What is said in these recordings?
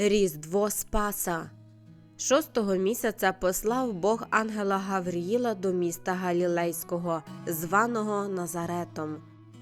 Різдво Спаса. Шостого місяця послав Бог ангела Гавріїла до міста Галілейського, званого Назаретом,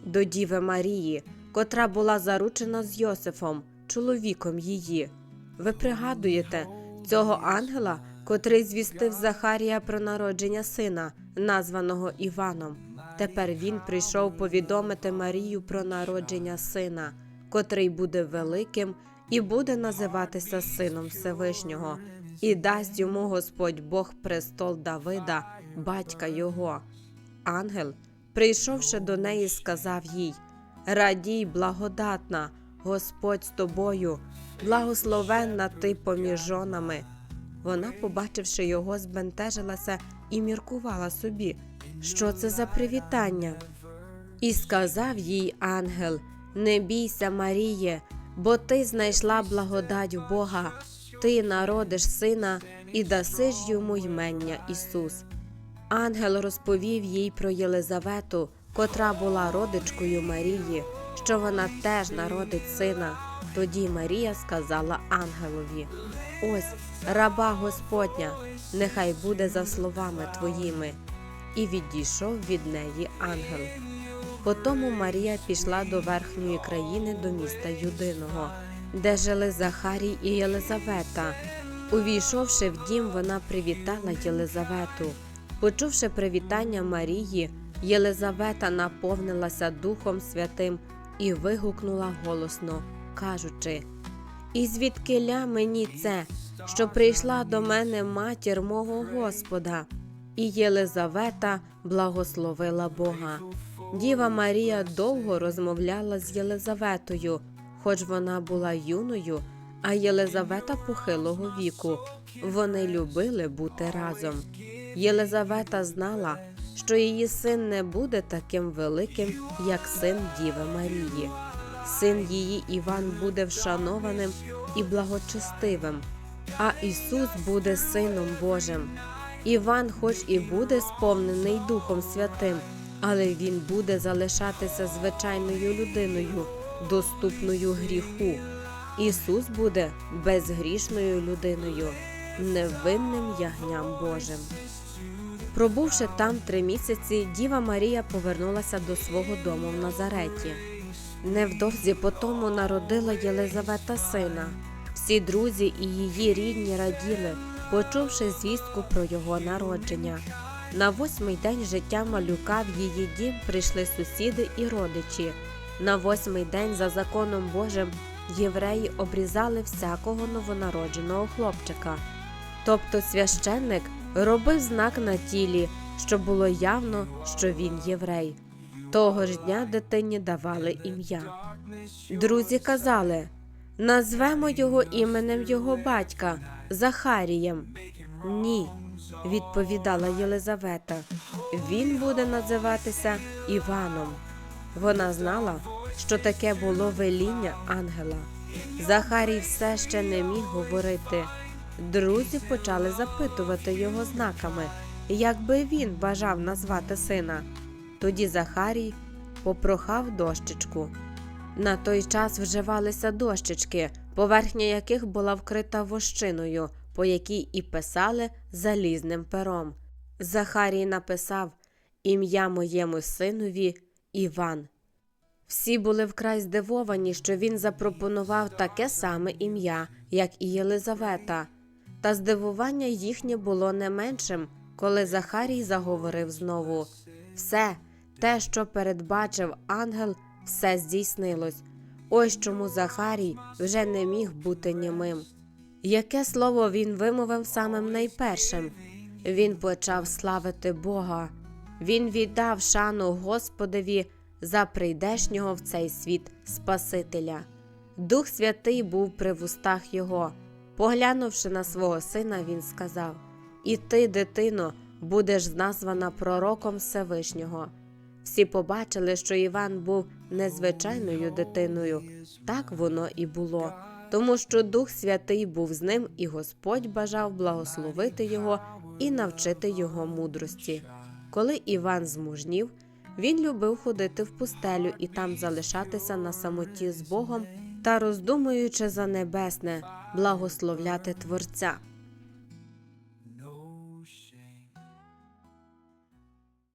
до Діви Марії, котра була заручена з Йосифом, чоловіком її. Ви пригадуєте цього ангела, котрий звістив Захарія про народження сина, названого Іваном. Тепер він прийшов повідомити Марію про народження сина, котрий буде великим і буде називатися Сином Всевишнього, і дасть йому Господь Бог престол Давида, батька його. Ангел, прийшовши до неї, сказав їй: Радій, благодатна, Господь з тобою, благословенна ти поміж жонами. Вона, побачивши його, збентежилася і міркувала собі, що це за привітання. І сказав їй ангел: Не бійся, Маріє, бо ти знайшла благодать в Бога, ти народиш сина і даси ж йому ймення Ісус. Ангел розповів їй про Єлизавету, котра була родичкою Марії, що вона теж народить сина. Тоді Марія сказала ангелові: Ось раба Господня, нехай буде за словами твоїми. І відійшов від неї ангел. Потому Марія пішла до верхньої країни до міста Юдиного, де жили Захарій і Єлизавета. Увійшовши в дім, вона привітала Єлизавету. Почувши привітання Марії, Єлизавета наповнилася Духом Святим і вигукнула голосно, кажучи: І звідкиля мені це, що прийшла до мене матір мого Господа? І Єлизавета благословила Бога. Діва Марія довго розмовляла з Єлизаветою, хоч вона була юною, а Єлизавета похилого віку. Вони любили бути разом. Єлизавета знала, що її син не буде таким великим, як син Діви Марії. Син її Іван буде вшанованим і благочестивим, а Ісус буде Сином Божим. Іван, хоч і буде сповнений Духом Святим, але він буде залишатися звичайною людиною, доступною гріху. Ісус буде безгрішною людиною, невинним ягням Божим. Пробувши там три місяці, Діва Марія повернулася до свого дому в Назареті. Невдовзі потому народила Єлизавета сина. Всі друзі і її рідні раділи, почувши звістку про його народження. На восьмий день життя малюка в її дім прийшли сусіди і родичі. На восьмий день, за законом Божим, євреї обрізали всякого новонародженого хлопчика. Тобто священник робив знак на тілі, щоб було явно, що він єврей. Того ж дня дитині давали ім'я. Друзі казали: назвемо його іменем його батька Захарієм. Ні, відповідала Єлизавета. Він буде називатися Іваном. Вона знала, що таке було веління ангела. Захарій все ще не міг говорити. Друзі почали запитувати його знаками, як би він бажав назвати сина. Тоді Захарій попрохав дощечку. На той час вживалися дощечки, поверхня яких була вкрита вощиною, по якій і писали залізним пером. Захарій написав ім'я моєму синові Іван. Всі були вкрай здивовані, що він запропонував таке саме ім'я, як і Єлизавета. Та здивування їхнє було не меншим, коли Захарій заговорив знову все, те, що передбачив ангел, все здійснилось. Ось чому Захарій вже не міг бути німим. Яке слово він вимовив самим найпершим? Він почав славити Бога. Він віддав шану Господові за прийдешнього в цей світ Спасителя. Дух Святий був при вустах його. Поглянувши на свого сина, він сказав: І ти, дитино, будеш названа пророком Всевишнього. Всі побачили, що Іван був незвичайною дитиною. Так воно і було, тому що Дух Святий був з ним, і Господь бажав благословити його і навчити його мудрості. Коли Іван змужнів, він любив ходити в пустелю і там залишатися на самоті з Богом та роздумуючи за небесне, благословляти Творця.